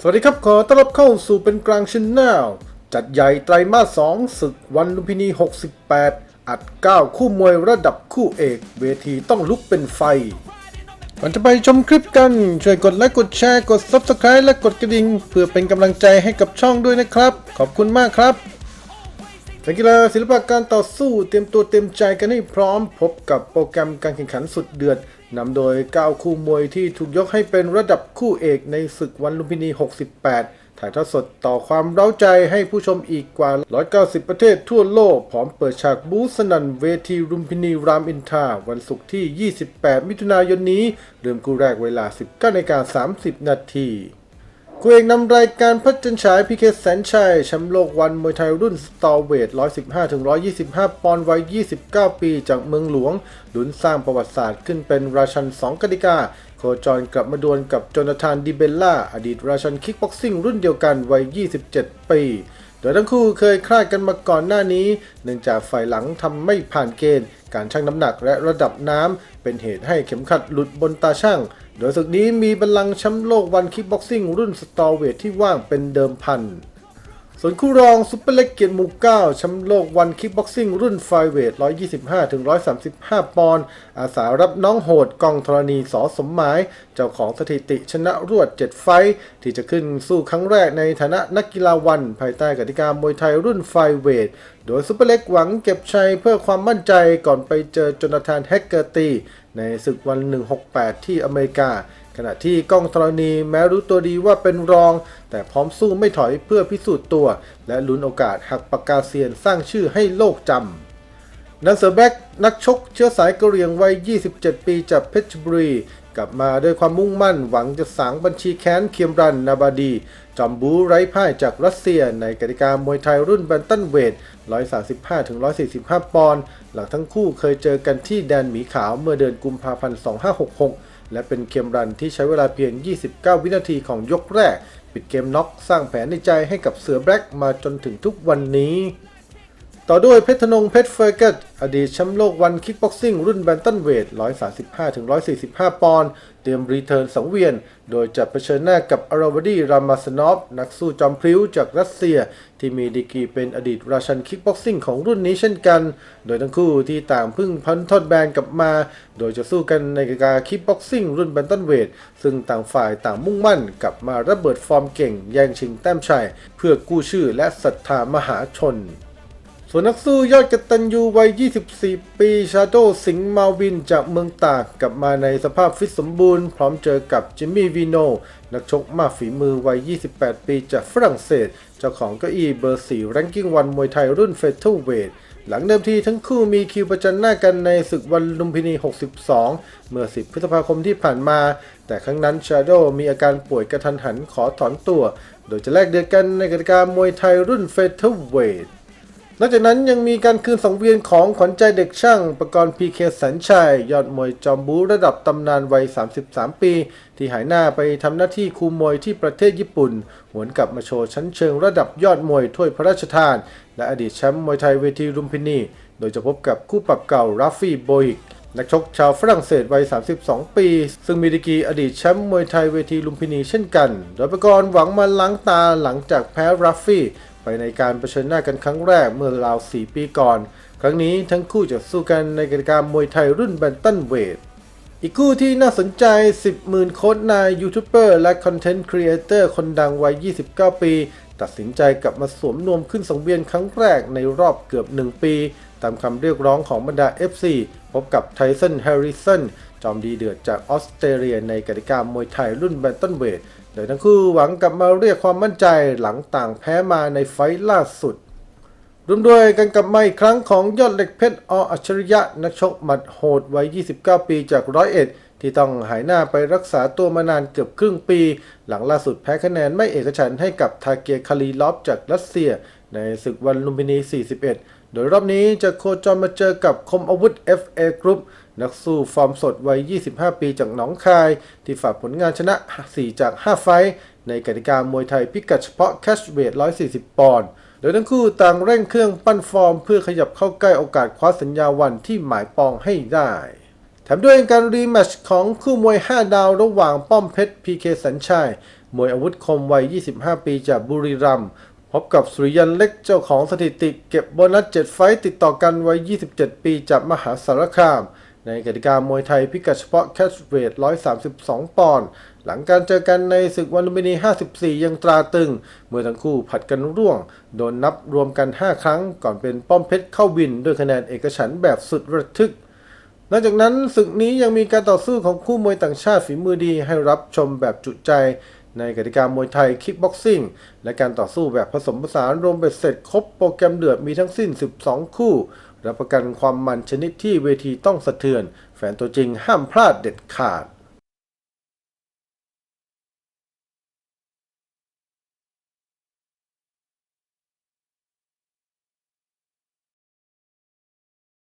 สวัสดีครับ ขอต้อนรับเข้าสู่เป็นกลางชนแนลจัดใหญ่ไตรมาส 2 ศึกวันลุมพินี 68 อัด 9 คู่มวยระดับคู่เอก เวทีต้องลุกเป็นไฟ ก่อนจะไปชมคลิปกัน ช่วยกดไลค์กดแชร์กด Subscribe และกดกระดิ่ง เพื่อเป็นกำลังใจให้กับช่องด้วยนะครับ ขอบคุณมากครับนักกีฬาศิลปะการต่อสู้เตรียมตัวเตรียมใจกันให้พร้อมพบกับโปรแกรมการแข่งขันสุดเดือด นำโดย 9 คู่มวยที่ถูกยกให้เป็นระดับคู่เอกในศึกวันลุมพินี 68 ถ่ายทอดสดต่อความเร้าใจให้ผู้ชมอีกกว่า 190 ประเทศทั่วโลก พร้อมเปิดฉากบูสนันเวทีรุมพินีรามอินทราวันศุกร์ที่ 28 มิถุนายนนี้ เริ่มคู่แรกเวลา 19นาฬิกา30 นาที คู่เอกนำรายการพัชจันฉายพีเคแสนชัยแชมป์โลกวันมวยไทยรุ่นสตอเวท 115-125 ปอนด์วัย 29 ปีจากเมืองหลวงลุ้นสร้างประวัติศาสตร์ขึ้นเป็นราชัน 2กติกา โคจรกลับมาดวลกับโจนาธานดิเบลล่า อดีตราชันคิกบ็อกซิ่งรุ่นเดียวกันวัย 27 ปี โดยทั้งคู่เคยคลาดกันมาก่อนหน้านี้ เนื่องจากฝ่ายหลังทำไม่ผ่านเกณฑ์ การชั่งน้ำหนักและระดับน้ำ เป็นเหตุให้เข็มขัดหลุดบนตาช่าง โดยศึกนี้มีบัลลังก์แชมป์โลกวันคิกบ็อกซิ่งรุ่นสตอร์เวทที่ว่างเป็นเดิมพัน ส่วนคู่รองซุปเปอร์เล็กเกียรติหมู่9แชมป์โลกวันคิกบ็อกซิ่งรุ่นไฟเวท 125-135 ปอนด์อาสารับน้องโหดกองธรณีสอสมหมาย เจ้าของสถิติชนะรวด 7 ไฟ ที่จะขึ้นสู้ครั้งแรกในฐานะนักกีฬาวัน ภายใต้กติกามวยไทยรุ่นไฟเวท โดยซุปเปอร์เล็กหวังเก็บชัยเพื่อความมั่นใจก่อนไปเจอจนาธานแฮกเกอร์ตีในศึกวัน 168 ที่อเมริกา ขณะที่ก้องธรณีแม้รู้ตัวดีว่าเป็นรอง แต่พร้อมสู้ไม่ถอยเพื่อพิสูจน์ตัว และลุ้นโอกาสหักปากกาเซียนสร้างชื่อให้โลกจำนันเซอร์แบ็กนักชกเชื้อสายกะเหรี่ยงวัย 27 ปีจากเพชรบุรี กลับมาด้วยความมุ่งมั่นหวังจะสางบัญชีแค้นเคียมรันนาบาดีจอมบูไร้พ่ายจากรัสเซียในกติกามวยไทยรุ่นแบนตันเวท 135-145 ปอนด์หลังทั้งคู่เคยเจอกันที่แดนหมีขาวเมื่อเดือนกุมภาพันธ์ 2566 และเป็นเกมรันที่ใช้เวลาเพียง 29 วินาทีของยกแรก ปิดเกมน็อกสร้างแผนในใจให้กับเสือแบล็กมาจนถึงทุกวันนี้ ต่อด้วยเพชรธนงเพชรเฟอร์เกตอดีตแชมป์โลกวันคิกบ็อกซิ่งรุ่นแบนตันเวท 135-145 ปอนด์ เตรียมรีเทิร์นสังเวียน โดยจะเผชิญหน้ากับอาราวดีรามาสนอฟ นักสู้จอมพลิ้วจากรัสเซีย ที่มีดีกรีเป็นอดีตราชันคิกบ็อกซิ่งของรุ่นนี้เช่นกัน โดยทั้งคู่ที่ต่างพึ่งพันทอดแบนกลับมา โดยจะสู้กันในกติกาคิกบ็อกซิ่งรุ่นแบนตันเวท ซึ่งต่างฝ่ายต่างมุ่งมั่นกลับมาระเบิดฟอร์มเก่งแย่งชิงแต้มชัยเพื่อกู้ชื่อและศรัทธามหาชน ส่วนนักสู้ยอดกตัญญูวัย 24 ปีชาโดสิงห์มาวินจากเมืองตากกลับมาในสภาพฟิตสมบูรณ์ พร้อมเจอกับจิมมี่วีโนนักชกมากฝีมือวัย 28 ปีจากฝรั่งเศส เจ้าของเก้าอี้เบอร์4แรงกิ้งวันมวยไทยรุ่นเฟเธอร์เวทหลังเดิมทีทั้งคู่มีคิวประจันหน้ากันในศึกวันลุมพินี 62 เมื่อ 10 พฤษภาคมที่ผ่านมา แต่ครั้งนั้นชาโดมีอาการป่วยกระทันหันขอถอนตัว โดยจะแลกเดือดกันในกติกามวยไทยรุ่นเฟเธอร์เวท นอกจากนั้นยังมีการคืนสังเวียนของขวัญใจเด็กช่างประกรณ์พีเคแสนชัย ยอดมวยจอมบูระดับตำนานวัย 33 ปี ที่หายหน้าไปทำหน้าที่คูมวยที่ประเทศญี่ปุ่น หวนกลับมาโชว์ชั้นเชิงระดับยอดมวยถ้วยพระราชทาน และอดีตแชมป์มวยไทยเวทีรุมพินี โดยจะพบกับคู่ปรับเก่าราฟฟี่โบอิกนักชกชาวฝรั่งเศสวัย 32 ปี ซึ่งมีดีกรีอดีตแชมป์มวยไทยเวทีลุมพินีเช่นกัน โดยประกรณ์หวังมาล้างตาหลังจากแพ้ราฟฟี่ ไปในการเผชิญหน้ากันครั้งแรกเมื่อราว 4 ปีก่อน ครั้งนี้ทั้งคู่จะสู้กันในกิจกรรมมวยไทยรุ่นแบนตันเวท อีกคู่ที่น่าสนใจ 10หมื่นโค้ดนายยูทูบเบอร์และคอนเทนต์ครีเอเตอร์คนดังวัย 29 ปี ตัดสินใจกลับมาสวมนวมขึ้นสังเวียนครั้งแรกในรอบเกือบ 1 ปี ตามคำเรียกร้องของบรรดา FC พบกับไทสันแฮร์ริสันจอมดีเดือดจากออสเตรเลียในกติกามวยไทยรุ่นแบนตันเวทโดยทั้งคู่หวังกลับมาเรียกความมั่นใจหลังต่างแพ้มาในไฟล์ล่าสุดรวมด้วยกันกับมาอีกครั้งของยอดเหล็กเพชรออัจฉริยะ นักชกหมัดโหดวัย 29 ปีจากร้อยเอ็ดที่ต้องหายหน้าไปรักษาตัวมานานเกือบครึ่งปี หลังล่าสุดแพ้คะแนนไม่เอกฉันให้กับทาเกียคารีลอฟจากรัสเซีย ในศึกวันลุมพินี 41 โดยรอบนี้จะโคจรมาเจอกับคมอาวุธ FA Group นักสู้ฟอร์มสดวัย 25 ปีจากหนองคาย ที่ฝากผลงานชนะ 4 จาก 5 ไฟท์ในกติกามวยไทยพิกัดเฉพาะแคชเวท 140 ปอนด์ โดยทั้งคู่ต่างเร่งเครื่องปั้นฟอร์ม เพื่อขยับเข้าใกล้โอกาสคว้าสัญญาวันที่หมายปองให้ได้แถมด้วยการรีแมชของคู่มวย 5 ดาวระหว่างป้อมเพชรพีเคสัญชัย มวยอาวุธคมวัย 25 ปีจากบุรีรัมย์ พบกับสุริยันเล็กเจ้าของสถิติเก็บโบนัส7ไฟต์ติดต่อกันวัย27 ปีจากมหาสารคาม ในกติกามวยไทยพิกัดเฉพาะแคชเวท132 ปอนด์หลังการเจอกันในศึกวันลุมพินี 54 ยังตราตึง เมื่อทั้งคู่ผัดกันร่วง โดนนับรวมกัน 5 ครั้ง ก่อนเป็นป้อมเพชรเข้าวินด้วยคะแนนเอกฉันแบบสุดระทึกนอกจากนั้นศึกนี้ยังมีการต่อสู้ของคู่มวยต่างชาติฝีมือดีให้รับชมแบบจุใจ ในกติกามวยไทยคิกบ็อกซิ่งและการต่อสู้แบบผสมผสานรวมเบ็ดเสร็จครบโปรแกรมเดือดมีทั้งสิ้น 12 คู่ รับประกันความมันชนิดที่เวทีต้องสะเทือน แฟนตัวจริงห้ามพลาดเด็ดขาด